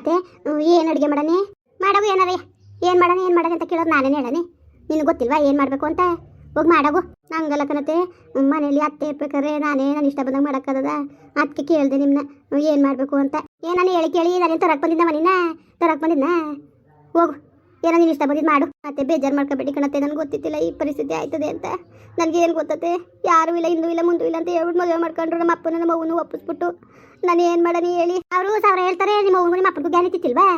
ಮತ್ತೆ ಏನು ಅಡುಗೆ ಮಾಡನೆ ಮಾಡವು ಏನಾರೇ? ಏನು ಮಾಡೋಣ ಏನು ಮಾಡೋಣ ಅಂತ ಕೇಳೋದು ನಾನೇ ಹೇಳನೆ ನಿನಗೆ ಗೊತ್ತಿಲ್ವಾ ಏನು ಮಾಡಬೇಕು ಅಂತ? ಹೋಗಿ ಮಾಡವು ಹಂಗಲ್ಲ ಕಣತೆ ಮನೇಲಿ ಅತ್ತೆ ಇರ್ಬೇಕಾದ್ರೆ ನಾನೇ ನಾನು ಇಷ್ಟ ಬಂದಂಗೆ ಮಾಡೋಕ್ಕದ ಅದಕ್ಕೆ ಕೇಳಿದೆ ನಿಮ್ಮನ್ನ ಏನು ಮಾಡಬೇಕು ಅಂತ? ನಾನು ಹೇಳಿ ಕೇಳಿ, ನಾನೇನು ತರಕ್ಕೆ ಬಂದಿದ್ದೆ ಮನೇನ? ತರಕ್ಕೆ ಬಂದಿದ್ನ? ಹೋಗು. ಏನೋ ನೀನು ಇಷ್ಟ ಬಂದಿದ್ದು ಮಾಡು. ಮತ್ತೆ ಬೇಜಾರು ಮಾಡ್ಕೊಬೇಡಿ ಕಣತ್ತೆ, ನನಗೆ ಗೊತ್ತಿತ್ತಿಲ್ಲ ಈ ಪರಿಸ್ಥಿತಿ ಆಯ್ತದೆ ಅಂತ. ನನಗೆ ಏನು ಗೊತ್ತತೆ ಯಾರೂ ಇಲ್ಲ, ಹಿಂದೂ ಇಲ್ಲ, ಮುಂದೂ ಇಲ್ಲ ಅಂತ ಹೇಳ್ಬಿಟ್ಟು ಮದುವೆ ಮಾಡ್ಕೊಂಡ್ರು ನಮ್ಮ ಅಪ್ಪನ ನಮ್ಮ ಅವನು ಒಪ್ಪಿಸ್ಬಿಟ್ಟು. ನಾನು ಏನು ಮಾಡೋಣ ಹೇಳಿ? ಅವರು ಸಾವಿರ ಹೇಳ್ತಾರೆ, ನಿಮ್ಮ ಅವನು ನಿಮ್ಮ ಅಪ್ಪನಿಗೂ ಗ್ಯಾನ್ ಇತ್ತಿಲ್ವಾ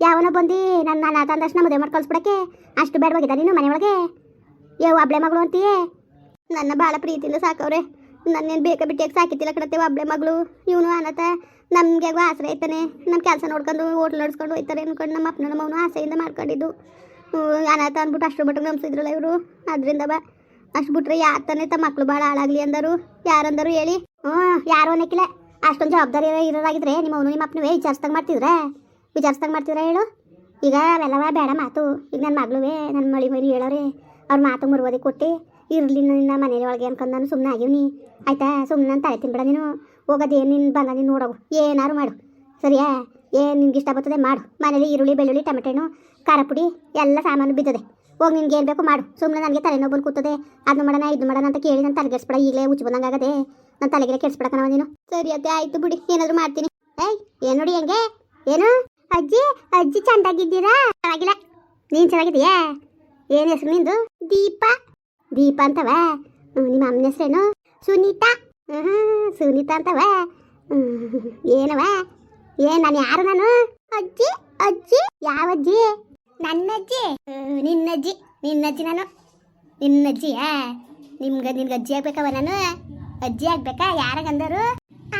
ಯಾವನ ಬಂದು ನನ್ನ ನಾನು ಆತ ಅಂದಷ್ಟು ಮದುವೆ ಮಾಡಿ ಕಳ್ಸ್ಬಿಡಕ್ಕೆ ಅಷ್ಟು ಬೇಡವಾಗಿದ್ದ ನೀನು ಮನೆಯೊಳಗೆ ಯಾವ ಒಬ್ಳೆ ಮಗಳು ಅಂತೀಯೇ? ನನ್ನ ಭಾಳ ಪ್ರೀತಿಯಿಂದ ಸಾಕವ್ರೆ. ನನ್ನೇನು ಬೇಕಾ ಬಿಟ್ಟಿಯಾಗಿ ಸಾಕಿತಿಲ್ಲ ಕಡತ್ತೆ ಒಬ್ಬಳೆ ಮಗಳು. ಇವನು ಅನತ ನಮಗೆ ಆಸರೆ ಐತಾನೆ. ನಮ್ಮ ಕೆಲಸ ನೋಡ್ಕೊಂಡು ಹೋಟ್ಲ್ ನಡ್ಸ್ಕೊಂಡು ಹೋಯ್ತಾರೆ ಅನ್ಕೊಂಡು ನಮ್ಮ ಅಪ್ಪನ ನಮ್ಮ ಅವನು ಆಸೆಯಿಂದ ಮಾಡ್ಕೊಂಡಿದ್ದು. ಅನಾಥ ಅಂದ್ಬಿಟ್ಟು ಅಷ್ಟು ಬಿಟ್ಟು ಗಮನಿಸಿದ್ರಲ್ಲ ಇವರು. ಅದರಿಂದ ಬಾ. ಅಷ್ಟು ಬಿಟ್ರೆ ತಾನೇ ತಮ್ಮ ಮಕ್ಕಳು ಭಾಳ ಹಾಳಾಗಲಿ ಅಂದರು. ಯಾರಂದರು ಹೇಳಿ. ಹ್ಞೂ ಯಾರು ಅನ್ನಕ್ಕಿಲ್ಲ ಅಷ್ಟೊಂದು ಜವಾಬ್ದಾರಿ ಇರೋದಾಗಿದ್ರೆ ನಿಮ್ಮ ಅವನು ನಿಮ್ಮ ಅಪ್ಪನವೇ ವಿಚಾರಿಸ್ದಂಗೆ ಮಾಡ್ತಿದ್ರೆ? ವಿಚಾರಿಸ್ದಂಗೆ ಮಾಡ್ತಿದ್ರೆ ಹೇಳು? ಈಗ ಅವೆಲ್ಲವ ಬೇಡ ಮಾತು. ಈಗ ನನ್ನ ಮಗಳುವೆ ನನ್ನ ಮಳಿ ಮಳಿ ಹೇಳೋರೆ. ಅವ್ರ ಮಾತು ಮುರುವದಿ ಕೊಟ್ಟು, ಇರಲಿ ನಿನ್ನ ಮನೇಲಿ ಒಳಗೆ ಅನ್ಕೊಂಡು ನಾನು ಸುಮ್ಮನೆ ಆಗಿವ್ನಿ ಆಯ್ತಾ? ಸುಮ್ಮನೆ ತಲೆ ತಿನ್ಬೇಡ ನೀನು. ಹೋಗೋದೇನು ನಿನ್ನ ಬಂದ ನೀನು ನೋಡವು ಏನಾರು ಮಾಡು. ಸರಿಯಾ? ಏನು ನಿನ್ಗೆ ಇಷ್ಟ ಬರ್ತದೆ ಮಾಡು. ಮನೇಲಿ ಈರುಳ್ಳಿ, ಬೆಳ್ಳುಳ್ಳಿ, ಟೊಮೆಟೊ ಹಣ್ಣು, ಖಾರ ಪುಡಿ, ಎಲ್ಲ ಸಾಮಾನು ಬಿದ್ದದೆ. ಹೋಗಿ ನಿನ್ಗೆ ಏನು ಬೇಕು ಮಾಡು. ಸುಮ್ಮನೆ ನನಗೆ ತಲೆನೋವು ಕೂತದೆ. ಅದನ್ನ ಮಾಡೋಣ ಇದು ಮಾಡೋಣ ಅಂತ ಕೇಳಿ ನಾನು ತಲೆಗೆಡ್ಸ್ಬೇಡ ಈಗಲೇ ಉಚ್ಚ ಬಂದಂಗೆ ಆಗದೆ ನಾನು ತಲೆಗೆ ನಾವು ನೀನು. ಸರಿ ಅದೇ ಆಯ್ತು ಬಿಡಿ. ಏನಾದರೂ ಮಾಡ್ತೀನಿ. ಏಯ್, ಏನು ನೋಡಿ ಹೆಂಗೆ? ಏನು? ಅಜ್ಜಿ ಅಜ್ಜಿ ಚೆಂದಾಗಿದ್ದೀರಾ? ಚೆನ್ನಾಗಿಲ್ಲ. ನೀನು ಚೆನ್ನಾಗಿದೀಯಾ ಏನು ಹೆಸರು ನಿಂದು? ದೀಪ. ದೀಪ ಅಂತವ? ನಿಮ್ಮ ಅಮ್ಮನ ಹೆಸರೇನು? ಸುನೀತಾ. ಸುನೀತಾ ಅಂತವ? ಏನವ? ಏನ್ ನಾನು ಯಾರು ನಾನು? ಅಜ್ಜಿ ಅಜ್ಜಿ. ಯಾವ ಅಜ್ಜಿ? ನನ್ನ ಅಜ್ಜಿ ನಿನ್ನಜ್ಜಿ. ನಿನ್ನಜ್ಜಿ ನಾನು. ನಿನ್ನಜ್ಜಿಯಾ ನಿಮ್ಗೆ ನಿನ್ಗೆ ಅಜ್ಜಿ ಆಗ್ಬೇಕವ ನಾನು? ಅಜ್ಜಿ ಆಗ್ಬೇಕಾ? ಯಾರಾಗಂದರು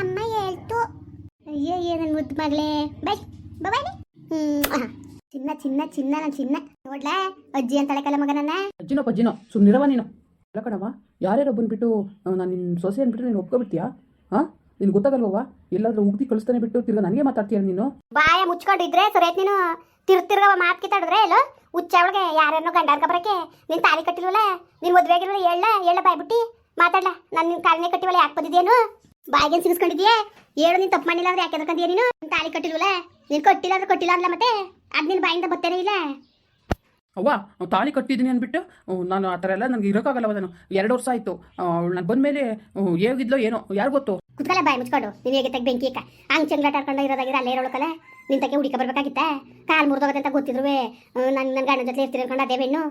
ಅಮ್ಮ ಹೇಳ್ತು. ಅಯ್ಯೋ ಏನನ್ ಮುದ್ದು ಮಗಳೇ? ಬೈ ಬಾಯ್ ಹ್ಮ್ ಚಿನ್ನ ಚಿನ್ನ ಚಿನ್ನ ನನ್ನ ಚಿನ್ನ. ನೋಡ್ಲಾ? ಅಜ್ಜಿ ಅಂತಳೆ ಕಲ ಮಗನನ್ನ? ಅಜ್ಜಿನೋ ಪಜ್ಜಿನೋ ಸುಮ್ಮನಿರವ ನೀನು. ಅಲ್ಲ ಕಣವ ಯಾರ್ಯಾರೋ ಬಿಟ್ಟು ನಾನು ನಿನ್ನ ಸೊಸೆ ಅಂದ್ಬಿಟ್ಟು ನೀನು ಒಪ್ಕೊಬಿಡ್ತೀಯಾ? ಹಾಂ ನಿನ್ ಗೊತ್ತಾಗಲ್ವಾ ಎಲ್ಲಾದ್ರೂ ಉಗ್ದಿ ಕಳಿಸ್ತಾನೆ ಬಿಟ್ಟು ತಿರ್ಗ ನನಗೆ ಮಾತಾಡ್ತೀಯ ನೀನು? ಬಾಯ ಮುಚ್ಕೊಂಡಿದ್ರೆ ಸರಿ ಆಯ್ತು ನೀನು. ತಿರ್ ತಿರ್ಗವ ಮಾತ್ ಕಿತ್ತಾಡಿದ್ರೆ ಇಲ್ಲ ಹುಚ್ಚ ಅವಳಿಗೆ ಯಾರನ್ನೋ ಗಂಡಾರ್ಕ ಬರಕ್ಕೆ. ನೀನ್ ತಾಳಿ ಕಟ್ಟಿಲ್ವಲ್ಲ? ನೀನ್ ಮದ್ವೆ ಆಗಿರೋ ಎಳ್ಳ ಎಳ್ಳ ಬಾಯ್ ಬಿಟ್ಟಿ ಮಾತಾಡ್ಲ. ನಾನು ನಿನ್ ಕಾಲನೇ ಕಟ್ಟಿವಲ್ಲ ಯಾಕೆ ಬಂದಿದ್ಯೇನು? ಬಾಯಿಗೆ ಸಿಗಿಸ್ಕೊಂಡಿದ್ಯಾ? ಹೇಳು ನೀನ್ ತಪ್ಪು ಮಾಡಿಲ್ಲ ಅಂದ್ರೆ ಯಾಕೆ ನೀನು? ನಿನ್ ತಾಳಿ ಕಟ್ಟಿಲ್ವಲ್ಲ? ನೀನ್ ಕೊಟ್ಟಿಲ್ಲ ಅಂದ್ರೆ ಕೊಟ್ಟಿಲ್ಲ ಅಲ್ಲ ಮತ್ತೆ? ಅದ್ ನಿನ್ ಬಾಯಿಂದ ಬತ್ತೇನೆ ಇಲ್ಲ? ಅವ್ವ ತಾಳಿ ಕಟ್ಟಿದ್ದೀನಿ ಅಂದ್ಬಿಟ್ಟು ನಾನು ಆ ಥರ ಎಲ್ಲ ನನಗೆ ಇರೋಕ್ಕಾಗಲ್ಲ ನಾನು ಎರಡು ವರ್ಷ ಆಯಿತು. ನಾನು ಬಂದಮೇಲೆ ಹೇಗಿದ್ಲೋ ಏನೋ, ಯಾರು ಗೊತ್ತು? ಕುತ್ಕಲ್ಲ ಬಾಯಿ, ಮುಚ್ಕೊಂಡು. ನೀವು ಹೇಗೆ ತೆಗ್ ಬೆಂಕಿ ಹಂಗೆ ಚಂಗ್ಲಾಟ ಆಡ್ಕೊಂಡು ಇರೋದಾಗಿರ ಅಲ್ಲೇ ಇರೋಳಕಲ್ಲ ನಿಂತಕ್ಕೆ ಹುಡಿಕ ಬರ್ಬೇಕಾಗಿತ್ತ. ಕಾಲು ಮುರಿದೋಗತ್ತೆ ಅಂತ ಗೊತ್ತಿದ್ರು ನನ್ನ ನನ್ನ ಗಂಡನ ಜೊತೆ ಇರ್ತೀನಿ ಅನ್ಕೊಂಡು, ಅದೇ ಹೆಣ್ಣು.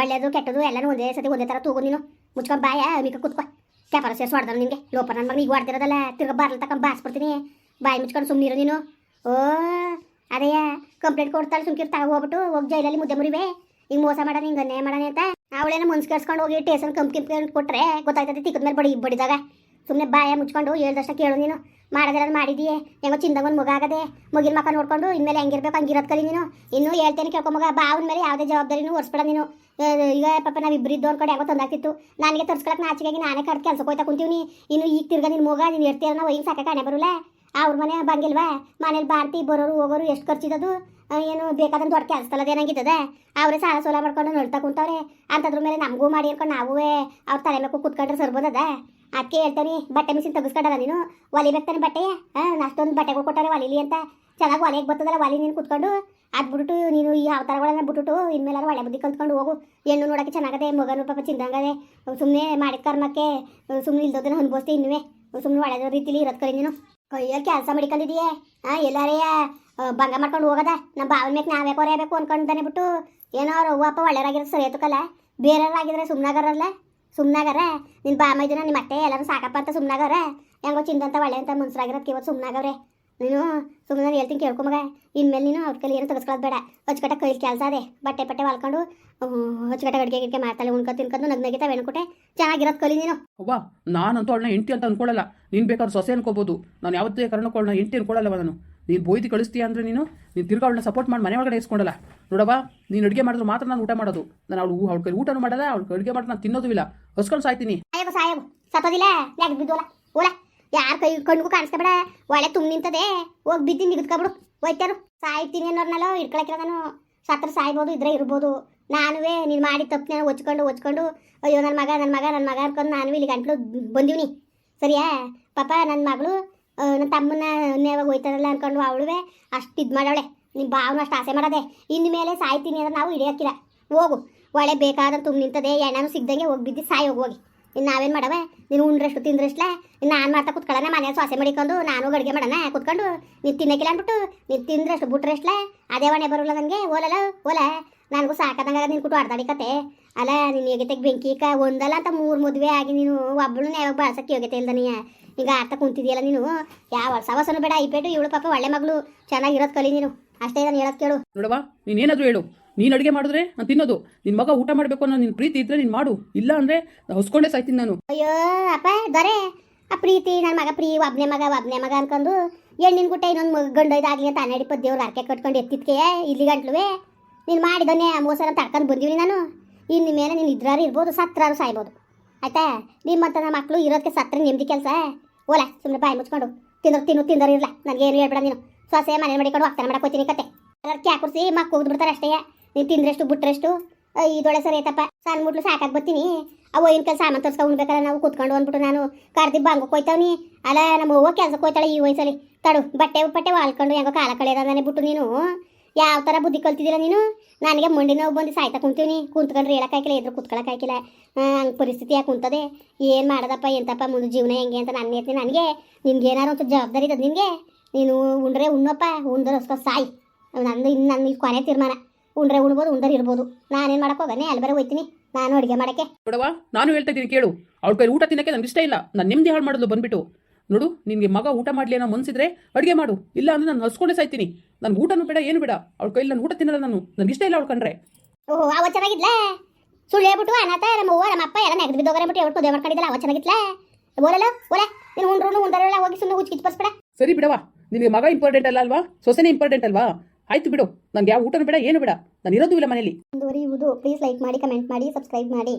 ಒಳ್ಳೇದು, ಕೆಟ್ಟದು, ಎಲ್ಲನೂ ಒಂದೇ ಸತಿ ಒಂದೇ ಥರ ತೂಗು ನೀನು. ಮುಚ್ಕೊಂಡು ಬಾಯ, ಮಿಕ್ಕ ಕುತ್ಕೊ. ಕ್ಯಾಪರ ಸೇರ್ಸಿ ಮಾಡ್ದು ನಿಂಗೆ ಲೋಪ ನನ್ನ ಮಗ ಈಗ ಹೊಡ್ದಿರೋದಲ್ಲ ತಿರ್ಗ ಬಾರ್ಲ ತಕೊಂಡ್ ಬಾಸ್ಬಿಡ್ತೀನಿ ಬಾಯಿ ಮುಚ್ಕೊಂಡು ಸುಮ್ಮನಿರು ನೀನು. ಓ ಅದೇಯ ಕಂಪ್ಲೇಂಟ್ ಕೊಡ್ತಾಳೆ, ಸುಮ್ಕಿರ್ ತಾವು ಹೋಗ್ಬಿಟ್ಟು ಹೋಗಿ ಜೈಲಲ್ಲಿ ಮುದ್ದೆ ಮುರಿವೆ. ಹಿಂಗೆ ಮೋಸ ಮಾಡೋಣ, ಹಿಂಗೆ ಅನ್ಯಾಯ ಮಾಡೋಣ ಅಂತ. ಅವಳೇನ ಮುನ್ಸ್ಕರ್ಸ್ಕೊಂಡು ಹೋಗಿ ಟೇಸನ್ ಕಂಪ್ ಕಂಪ್ಲೇಂಟ್ ಕೊಟ್ಟರೆ ಗೊತ್ತಾಗ್ತದೆ ತಿಕ್ಕದ ಮೇಲೆ ಬಡಿ ಬಡಿದಾಗ. ಸುಮ್ಮನೆ ಬಾಯ ಮುಚ್ಕೊಂಡು ಹೇಳ್ದಷ್ಟ ಕೇಳು ನೀನು. ಮಾಡಿದ್ರೆ ಮಾಡಿದೀಯೆ. ಹೆಂಗೋ ಚಿಂದಂಗೊಂದು ಮಗ ಆಗದೆ. ಮಗಿನ ಮಕ್ಕ ನೋಡ್ಕೊಂಡು ಇನ್ಮೇಲೆ ಹೆಂಗಿರ್ಬೇಕು, ಹಂಗಿರೋದು ಕಲಿ ನೀನು. ಇನ್ನೂ ಹೇಳ್ತೇನೆ ಕೇಳ್ಕೊ ಮಗ. ಅವ್ನ ಮೇಲೆ ಯಾವುದೇ ಜವಾಬ್ದಾರಿನೂ ಹೊರಿಸ್ಬೇಡ ನೀನು. ಈಗ ಪಾಪ ನಾವು ಇಬ್ಬರಿದ್ದು ಅನ್ಕೊಂಡು ಯಾವತ್ತು ತಂದಾಕಿತ್ತು ನನಗೆ ತರ್ಸ್ಕೊಳಕ್ ನಾಚಿಕೆಗೆ ನಾನೇ ಕರ್ದು ಕೆಲಸ ಹೋಯ್ತಾ ಕುಂತೀವಿ ಇನ್ನು ಈಗ ತಿರ್ಗ ನಿನ್ನ ಮಗ, ನೀನು ಇರ್ತೀರ ನಾವು ಹಿಂಗೆ ಸಾಕ ಕಾಣೆ ಬರಲ್ಲ ಅವ್ರ ಮನೆ ಬಂಗಿಲ್ವಾ ಮನೇಲಿ ಬಾರ್ತಿ ಬರೋರು ಹೋಗೋರು ಎಷ್ಟು ಖರ್ಚಿದದು? ಏನು ಬೇಕಾದಂತ ದೊಡ್ಡ ಕೆಲಸದಲ್ಲ ಅದೇನಾಗಿದ್ದದೆ ಅವರೇ ಸಾಲ ಸೋಲ ಮಾಡ್ಕೊಂಡು ನೋಡ್ತಾ ಕುಂತವ್ರೆ. ಅಂತದ್ರ ಮೇಲೆ ನಮಗೂ ಮಾಡಿ ಅನ್ಕೊಂಡು ನಾವು ಅವ್ರ ತಲೆ ಮೇಲೆ ಕುತ್ಕೊಂಡ್ರೆ ಸರ್ಬೋದದ? ಅದಕ್ಕೆ ಹೇಳ್ತಾನೆ, ಬಟ್ಟೆ ಮಿಷಿನ್ ತೆಗಿಸ್ಕೊಂಡಲ್ಲ ನೀನು? ಒಲಿ ತಾನೆ ಬಟ್ಟೆ? ಹಾಂ ಅಷ್ಟೊಂದು ಬಟ್ಟೆಗಳು ಕೊಟ್ಟವ್ರೆ ಒಲಿಲಿ ಅಂತ. ಚೆನ್ನಾಗಿ ಒಲೆಗೆ ಬರ್ತದಲ್ಲ ಒಲಿ ನೀನು ಕುತ್ಕೊಂಡು? ಅದು ಬಿಟ್ಬಿಟ್ಟು ನೀನು ಈ ಅವತಾರಗಳನ್ನ ಬಿಟ್ಬಿಟ್ಟು ಇನ್ಮೇಲೆ ಒಳ್ಳೆ ಬುದ್ಧಿ ಕಲ್ತ್ಕೊಂಡು ಹೋಗು. ಹೆಣ್ಣು ನೋಡೋಕ್ಕೆ ಚೆನ್ನಾಗದೆ, ಮಗನು ಪಾಪ ಚಿಂದಂಗದೆ. ಸುಮ್ಮನೆ ಮಾಡಿದ ಕರ್ಮಕ್ಕೆ ಸುಮ್ಮನೆ ಇಲ್ದೋದನ್ನ ಅನುಭವಿಸ್ತೀನಿ ಇನ್ನುವೇ. ಸುಮ್ಮನೆ ಒಳ್ಳೆ ರೀತಿಲಿ ಇರೋದು ಕಡೆ ನೀನು. ಕೈಯಲ್ಲಿ ಕೆಲಸ ಮಾಡಿಕೊಂಡಿದೀಯೇ? ಹಾಂ ಎಲ್ಲಾರೇ ಭಂಗ ಮಾಡ್ಕೊಂಡು ಹೋಗದ? ನಮ್ಮ ಬಾವನ ಮೇಲೆ ನಾವೇ ಕೊರೆಯಬೇಕು ಅನ್ಕೊಂಡಾನೆ ಬಿಟ್ಟು. ಏನೋ ಅವ್ರ ಅಪ್ಪ ಒಳ್ಳೆಯರಾಗಿರೋದು ಸರಿ ಆಯ್ತಕ್ಕಲ್ಲ ಬೇರೆಯವರಾಗಿದ್ರೆ ಸುಮ್ಮನಾಗರಲ್ಲ ಸುಮ್ಮನಾಗರ ನಿನ್ನ ಬಾಮ ಇದ್ದೀನ ನಿಮ್ಮ ಅತ್ತೆ ಎಲ್ಲರೂ ಸಾಕಪ್ಪ ಅಂತ ಸುಮ್ಮನಾಗವ್ರ ಹೆಂಗೋ ಚಿಂದಂತ ಒಳ್ಳೆ ಅಂತ ಮನ್ಸರಾಗಿರೋದಕ್ಕೆ ಇವತ್ತು ಸುಮ್ಮನಾಗವ್ರೆ ನೀನು ಸುಮ್ಮನೆ ಹೇಳ್ತೀನಿ ಕೇಳ್ಕೊ ಮಗ. ಇನ್ಮೇಲೆ ನೀನು ಅವ್ರ ಕೈಲಿ ಏನು ತಗಸ್ಕೊಳ್ಳೋದು ಬೇಡ. ಅಚ್ಚುಕಟ್ಟ ಕೈಲಿ ಕೆಲಸ ಅದೇ. ಬಟ್ಟೆ ಪಟ್ಟೆ ಹೊಲ್ಕೊಂಡು ಅಚ್ಚುಕಟ್ಟ ಅಡುಗೆ ಗಿಡಿಗೆ ಮಾಡ್ತಾಳೆ ಉಣ್ಕೊ ತಿನ್ಕೊಂಡು ನಗ್ ನಗಿತಾ ಕೊಟ್ಟೆ ಚೆನ್ನಾಗಿರೋದು ಕಲಿ ನೀನು. ಅವ್ವ ನಾನಂತೂ ಅವಳನ್ನ ಹೆಂಡತಿ ಅಂತ ಅನ್ಕೊಳ್ಳಲ್ಲ ನೀನು ಬೇಕಾದ್ರೆ ಸೊಸೆ ಅನ್ಕೋಬೋದು. ನಾನು ಯಾವತ್ತೇ ಕಾರಣಕ್ಕೂ ಅವಳನ್ನ ಹೆಂಡತಿ ಅನ್ಕೊಳ್ಳಲ್ಲವ ನಾನು. ನೀನು ಬೋಯ್ದು ಕಳಿಸ್ತೀಯ ಅಂದರೆ ನೀನು? ನೀನು ತಿರ್ಗಾ ಅವಳನ್ನ ಸಪೋರ್ಟ್ ಮಾಡಿ ಮನೆ ಒಳಗಡೆ ಇಸ್ಕೊಂಡಲ್ಲ ನೋಡವ್ವ ನೀನು ಅಡುಗೆ ಮಾಡಿದ್ರು ಮಾತ್ರ ನಾನು ಊಟ ಮಾಡೋದು. ನಾನು ಅವಳು ಅವಳ ಕೈ ಊಟನೂ ಮಾಡಲ್ಲ ಅವ್ಳು ಅಡುಗೆ ಮಾಡಿ ನಾನು ತಿನ್ನೋದು ಇಲ್ಲ. ಹೊಸ್ಕೊಂಡು ಸಾಯ್ತೀನಿ. ಸಾಯಬ್ ಸಾಯಬ. ಸತ್ತೋದಿಲ್ಲ ಯಾಕೆ ಬಿದ್ದೋಲ ಓಲ. ಯಾರ ಕೈ ಕಣ್ಗೂ ಕಾಣಿಸ್ಕೊಬೇಡ ಒಳ್ಳೆ ತುಂಬ ನಿಂತದೆ. ಹೋಗಿ ಬಿದ್ದು ನಿಗದ್ಕೊಬಿಡು. ಹೋಯ್ತಾರು. ಸಾಯ್ತೀನಿ ಅನ್ನೋರ್ನಲ್ಲ ಇಟ್ಕೊಳಕಿಲ್ಲ ನಾನು ಸತ್ರ ಸಾಯ್ಬೋದು, ಇದ್ರೆ ಇರ್ಬೋದು. ನಾನುವೇ ನೀನು ಮಾಡಿ ತಪ್ಪನೆ ಹೊಚ್ಕೊಂಡು ಹೊಚ್ಕೊಂಡು ಅಯ್ಯೋ ನನ್ನ ಮಗ ನನ್ನ ಮಗ ನನ್ನ ಮಗ ಅನ್ಕೊಂಡು ನಾನು ಇಲ್ಲಿ ಗಂಟ್ಲು ಬಂದೀವ್ನಿ. ಸರಿಯಾ? ಪಾಪ ನನ್ನ ಮಗಳು ನನ್ನ ತಮ್ಮನ ನೇವಾಗ ಹೋಯ್ತಾರಲ್ಲ ಅನ್ಕೊಂಡು ಅವಳುವೆ ಅಷ್ಟು ಇದು ಮಾಡವಳೆ. ನಿಮ್ಮ ಭಾವನ ಅಷ್ಟು ಆಸೆ ಮಾಡೋದೆ. ಇನ್ನು ಮೇಲೆ ಸಾಯ್ತೀನಿ ಅಂದ್ರೆ ನಾವು ಹಿಡಿಯೋಕ್ಕಿಲ್ಲ ಹೋಗು. ಒಳ್ಳೆ ಬೇಕಾದ್ರೆ ತುಂಬ ನಿಂತದೆ. ಎಣ್ಣನೂ ಸಿಗ್ದಂಗೆ ಹೋಗಿ ಬಿದ್ದು ಸಾಯಿ ಹೋಗಿ. ಇನ್ನು ನಾವೇನು ಮಾಡವೆ? ನೀನು ಉಂಡ್ರಷ್ಟು ತಿಂದ್ರಷ್ಟಲೆ? ಇನ್ನು ನಾನು ಮಾಡ್ತಾ ಕುತ್ಕೊಳ್ಳೋಣ ಮನೆ ಸೊಸೆ ಮಡಿಕೊಂಡು, ನಾನು ಅಡುಗೆ ಮಾಡೋಣ, ಕುತ್ಕೊಂಡು, ನೀನು ತಿನ್ನಕ್ಕಿಲ್ಲ ಅಂದ್ಬಿಟ್ಟು, ನೀನು ತಿಂದ್ರಷ್ಟು ಬಿಟ್ರಷ್ಟಲೆ ಅದೇ ಒಣೆ ಬರೋಲ್ಲ ನನಗೆ ಓಲಲ್ಲ ಓಲ. ನನಗೂ ಸಾಕದಂಗ ನೀನು ಕುಟ್ಟು ಆಡ್ದಾಡಿಕತೆ ಅಲ್ಲ, ನೀನು ಯೋಗ್ಯತೆ ಬೆಂಕಿ ಕ ಒಂದಲ್ಲ ಅಂತ ಮೂರು ಮದುವೆ ಆಗಿ ನೀನು ಒಬ್ಬಳು ಯಾವಾಗ ಬಳಸಕ್ಕೆ ಯೋಗ್ಯತೆ ಇಲ್ಲ ನೀ? ಈಗ ಆಡ್ತಾ ಕುಂತಿದೆಯಲ್ಲ ನೀನು? ಯಾವ ಸವಸನು ಬೇಡ ಐಪೇಟು ಇವಳು ಪಾಪ ಒಳ್ಳೆ ಮಗಳು. ಚೆನ್ನಾಗಿರೋದು ಕಲಿ ನೀನು. ಅಷ್ಟೇ ನಾನು ಹೇಳೋದು ಕೇಳು. ನೋಡವ್ವ ನೀನೇನಾದರೂ ಹೇಳು. ನೀನು ಅಡುಗೆ ಮಾಡಿದ್ರೆ ನಾನು ತಿನ್ನೋದು. ನಿನ್ನ ಮಗ ಊಟ ಮಾಡಬೇಕು ಅನ್ನೋ ನಿನ್ನ ಪ್ರೀತಿ ಇದ್ರೆ ನೀನು ಮಾಡು. ಇಲ್ಲ ಅಂದ್ರೆ ಹೊಸ್ಕೊಂಡೇ ಸಾಯ್ತೀನಿ ನಾನು. ಅಯ್ಯೋ, ಅಪ್ಪ, ದೊರೆ. ಆ ಪ್ರೀತಿ ನನ್ನ ಮಗ ಪ್ರೀ, ಒಬ್ನೆ ಮಗ ಒಬ್ನೆ ಮಗ ಅನ್ಕೊಂಡು ಹೆಣ್ಣಿನ ಗುಟ್ಟ ಇನ್ನೊಂದು ಮಗ ಗಂಡು ಇದಾಗಲಿ ಅಂತ ಅನ್ನಡಿಪ ದೇವ್ರ ಅರ್ಕೆ ಕಟ್ಕೊಂಡು ಎತ್ತಿದ್ಕೆ ಇಲ್ಲಿ ಗಂಟ್ಲುವೆ. ನೀನು ಮಾಡಿದನ್ನೇ ಮೋಸರ ತಡ್ಕೊಂಡು ಬಂದೀವಿ ನಾನು. ಇನ್ನು ಮೇಲೆ ನೀನು ಇದ್ರಾರು ಇರ್ಬೋದು, ಸತ್ರಾರು ಸಾಯ್ಬೋದು. ಆಯ್ತಾ? ನಿಮ್ಮಂತ ನಮ್ಮ ಮಕ್ಕಳು ಇರೋದಕ್ಕೆ ಸತ್ರ ನೆಮ್ಮದಿ ಕೆಲಸ. ಓಲ ಸುಮ್ಮನೆ ಬಾಯಿ ಮುಚ್ಕೊಂಡು. ತಿಂದ್ರು ತಿನ್ನು, ತಿಂದರು ಇರಲ್ಲ ನನಗೇನು ಹೇಳ್ಬೇಡ ನೀನು. ಸೊಸೆ ಮನೆ ಮಾಡಿಕೊಂಡು ಹೋಗ್ತಾನೆ ಮಾಡಕ್ಕೆ ಹೋಗ್ತೀನಿ ಕತೆ. ಕ್ಯಾ ಕುರ್ಸಿ ಮಕ್ಕ ಹೋಗ್ದು ಬಿಡ್ತಾರೆ ಅಷ್ಟೇ. ನೀನು ತಿಂದ್ರಷ್ಟು, ಬಿಟ್ರಷ್ಟು? ಇದೊಳೆ ಸರಿ ಐತಪ್ಪ ಸಣ್ಣ ಮುಟ್ಲು ಸಾಕಾಗಿ ಬರ್ತೀನಿ. ಅವು ಏನು ಕೆಲಸ? ಸಾಮಾನು ತರ್ಸ್ಕೊ ಉಣ್ಬೇಕಲ್ಲ ನಾವು, ಕೂತ್ಕೊಂಡು ಅಂದ್ಬಿಟ್ಟು ನಾನು. ಕರ್ದಿ ಬಂಗು ಕೊಯ್ತಾವ್ನಿ ಅಲ್ಲ, ನಮ್ಮ ಅವ್ವ ಕೆಲಸ ಹೋಯ್ತಾಳೆ ಈ ವಯಸ್ಸಲ್ಲಿ. ತಡು, ಬಟ್ಟೆ ಬಟ್ಟೆ ವಾಳ್ಕೊಂಡು ಹೆಂಗೋ ಕಾಲ ಕಳೆಯೋದಾನೆ ಬಿಟ್ಟು ನೀನು. ಯಾವ ಥರ ಬುದ್ಧಿ ಕಲ್ತಿದ್ದೀರ ನೀನು? ನನಗೆ ಮಂಡಿ ನೋವು ಬಂದು ಸಾಯ್ತಾ ಕುಂತೀವಿ ಕುಂತ್ಕೊಂಡ್ರೆ ಎದ್ರು ಎದುರು ಕುತ್ಕೊಳಕ್ಕಾಗಿಲ್ಲ ಹಂಗೆ ಪರಿಸ್ಥಿತಿ ಯಾಕೆ ಕುಂತದೆ ಏನು ಮಾಡೋದಪ್ಪ, ಎಂತಪ್ಪ, ಮುಂದೆ ಜೀವನ ಹೆಂಗೆ ಅಂತ ನಾನು ಹೇಳ್ತೀನಿ ನನಗೆ. ನಿನ್ಗೆ ಏನಾರು ಒಂದು ಜವಾಬ್ದಾರಿ ಇದ್ದದ ನಿನಗೆ. ನೀನು ಉಂಡ್ರೆ ಉಣ್ಣಪ್ಪ ಉಂಡ್ರಸ್ಕೊ ಸಾಯ್. ನಂದು ಇನ್ನು ನನ್ನ ಕೊನೆ ತೀರ್ಮಾನ. ಉಂಡ್ರೆ ಉಣ್ಬೋದು ಉಂಡರ್ ಇರ್ಬೋದು. ನಾನೇನು ಮಾಡಕ್ಕೆ ಹೋಗನೆ? ಅಲ್ಲಿ ಬರೋ ಹೋಯ್ತೀನಿ. ನಾನು ಅಡಿಗೆ ಮಾಡಕ್ಕೆ. ನೋಡವ್ವ ನಾನು ಹೇಳ್ತಾ ಇದ್ದೀನಿ ಕೇಳು. ಅವ್ಳ ಕೈ ಊಟ ತಿನ್ನಕ್ಕೆ ನನಗೆ ಇಷ್ಟ ಇಲ್ಲ. ನಾನು ನೆಮ್ಮದಿ ಹಾಳು ಮಾಡೋದು ಬಂದ್ಬಿಟ್ಟು. ನೋಡು ನಿನಗೆ ಮಗ ಊಟ ಮಾಡಲಿ ಅನ್ನೋ ಮನ್ಸಿದ್ರೆ ಅಡುಗೆ ಮಾಡು. ಇಲ್ಲ ಅಂದ್ರೆ ನಾನು ಹಸ್ಕೊಂಡೇ ಸಾಯ್ತೀನಿ. ನನ್ಗೆ ಊಟನೂ ಬೇಡ ಏನು ಬೇಡ. ಅವಳ ಕೈಲಿ ನಾನು ಊಟ ತಿನ್ನಲ್ಲ ನಾನು. ನನಗೆ ಇಷ್ಟ ಇಲ್ಲ ಅವಳು ಕಂಡ್ರೆ. ಓಹೋ ಅವ ಚೆನ್ನಾಗಿದ್ಲಾ? ಸುಳ್ಳು ಹೇಳ್ಬಿಟ್ಟು ಅನಾಥ ನಮ್ಮ ಅವ್ವ ನಮ್ಮ ಅಪ್ಪ ಎಲ್ಲ ನೆಗೆದು ಬಿದ್ದೋಗರೆ ಬಿಟ್ಟು ಹೇಳ್ಬಿಟ್ಟು ಮದುವೆ ಮಾಡ್ಕೊಂಡಿದ್ದಲ್ಲ ಅವ ಚೆನ್ನಾಗಿದ್ಲ? ಓಲಲ್ಲ ಓಲೆ ನೀನು ಉಂಡ್ರು ಉಂಡರೆಲ್ಲ ಹೋಗಿ ಸುಮ್ಮನೆ ಹುಚ್ಚಿಚ್ಚು ಬರ್ಸ್ಬೇಡ ಸರಿ ಬಿಡವಾ ನಿನಗೆ ಮಗ ಇಂಪಾರ್ಟೆಂಟ್ ಅಲ್ಲ ಅಲ್ವಾ? ಸೊಸೆನೇ ಇಂಪಾರ್ಟೆಂಟ್ ಅಲ್ವಾ? ಆಯ್ತು ಬಿಡು ನನಗೆ ಯಾವ ಊಟನೂ ಬೇಡ, ಏನು ಬೇಡ. ನಾನು ಇರೋದು ಇಲ್ಲ ಮನೇಲಿ ಮುಂದುವರಿಯುವುದು ಪ್ಲೀಸ್ ಲೈಕ್ ಮಾಡಿ ಕಮೆಂಟ್ ಮಾಡಿ ಸಬ್ಸ್ಕ್ರೈಬ್ ಮಾಡಿ.